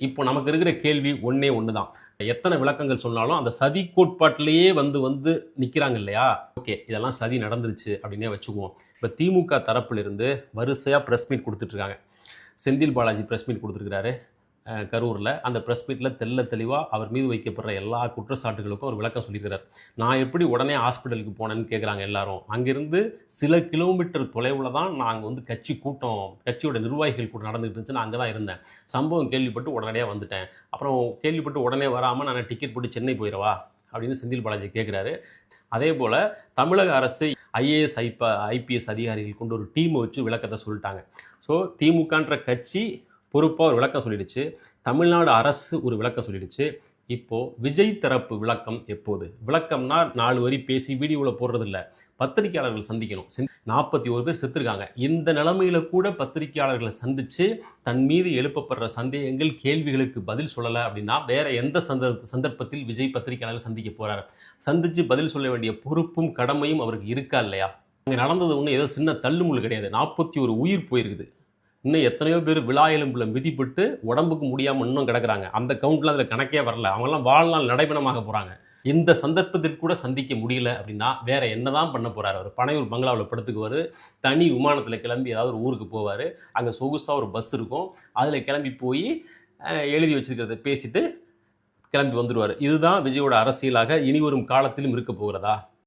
இப்போ நமக்கு இருக்கிற கேள்வி ஒன்றே ஒன்று தான் எத்தனை விளக்கங்கள் சொன்னாலும் அந்த சதி கோட்பாட்டிலேயே வந்து வந்து நிற்கிறாங்க இல்லையா? ஓகே இதெல்லாம் சதி நடந்துருச்சு அப்படின்னே வச்சுக்குவோம். இப்போ திமுக தரப்பிலிருந்து வரிசையாக ப்ரெஸ் மீட் கொடுத்துட்ருக்காங்க செந்தில் பாலாஜி ப்ரெஸ் மீட் கொடுத்துருக்கிறாரு. கரூரில் அந்த ப்ரெஸ் மீட்டில் தெல்ல தெளிவாக அவர் மீது வைக்கப்படுற எல்லா குற்றச்சாட்டுகளுக்கும் ஒரு விளக்கம் சொல்லியிருக்கிறார். நான் எப்படி உடனே ஹாஸ்பிட்டலுக்கு போனேன்னு கேட்குறாங்க எல்லாரும். அங்கேருந்து சில கிலோமீட்டர் தொலைவில் தான் நாங்கள் வந்து கட்சி கூட்டம் கட்சியோட நிர்வாகிகள் கூட்டம் நடந்துகிட்டு இருந்துச்சு நான் அங்கே தான் இருந்தேன். சம்பவம் கேள்விப்பட்டு உடனடியாக வந்துட்டேன். அப்புறம் கேள்விப்பட்டு உடனே வராமல் நான் டிக்கெட் போட்டு சென்னை போயிடவா அப்படின்னு செந்தில் பாலாஜி கேட்குறாரு அதே போல் தமிழக அரசு ஐஏஎஸ் ஐப ஐபிஎஸ் அதிகாரிகள் கொண்டு ஒரு டீமை வச்சு விளக்கத்தை சொல்லிட்டாங்க. ஸோ திமுகன்ற கட்சி பொறுப்பாக ஒரு விளக்கம் சொல்லிடுச்சு. தமிழ்நாடு அரசு ஒரு விளக்கம் சொல்லிடுச்சு. இப்போது விஜய் தரப்பு விளக்கம் எப்போது? விளக்கம்னா நாலு வரி பேசி வீடியோவில் போடுறது இல்ல பத்திரிகையாளர்கள் சந்திக்கணும் நாற்பத்தி ஒரு பேர் செத்துருக்காங்க. இந்த நிலமையில் கூட பத்திரிகையாளர்களை சந்தித்து தன் மீது எழுப்பப்படுற சந்தேகங்கள் கேள்விகளுக்கு பதில் சொல்லலை அப்படின்னா வேற எந்த சந்தர்ப்ப சந்தர்ப்பத்தில் விஜய் பத்திரிகையாளர்கள் சந்திக்க போகிறார் சந்தித்து பதில் சொல்ல வேண்டிய பொறுப்பும் கடமையும் அவருக்கு இருக்கா இல்லையா? அங்கே நடந்தது ஒன்றும் ஏதோ சின்ன தள்ளுமுள்ளு கிடையாது. நாற்பத்தி ஒரு உயிர் போயிருக்குது. இன்னும் எத்தனையோ பேர் விழா எலும்பில் மிதிப்பட்டு உடம்புக்கு முடியாமல் இன்னும் கிடக்குறாங்க. அந்த கவுண்ட்லாம் அதில் கணக்கே வரல. அவங்கெல்லாம் வாழ்நாள் நடைபெணமாக போகிறாங்க இந்த சந்தர்ப்பத்தில் கூட சந்திக்க முடியல அப்படின்னா வேற என்னதான் பண்ண போறாரு அவர்? பனையூர் பங்களாவில் படுத்துக்குவார். தனி விமானத்தில் கிளம்பி ஏதாவது ஒரு ஊருக்கு போவார். அங்கே சொகுசாக ஒரு பஸ் இருக்கும். அதில் கிளம்பி போய் எழுதி வச்சிருக்கிறத பேசிட்டு கிளம்பி வந்துடுவார் இதுதான் விஜயோட அரசியலாக இனி வரும் காலத்திலும் இருக்க போகிறதா?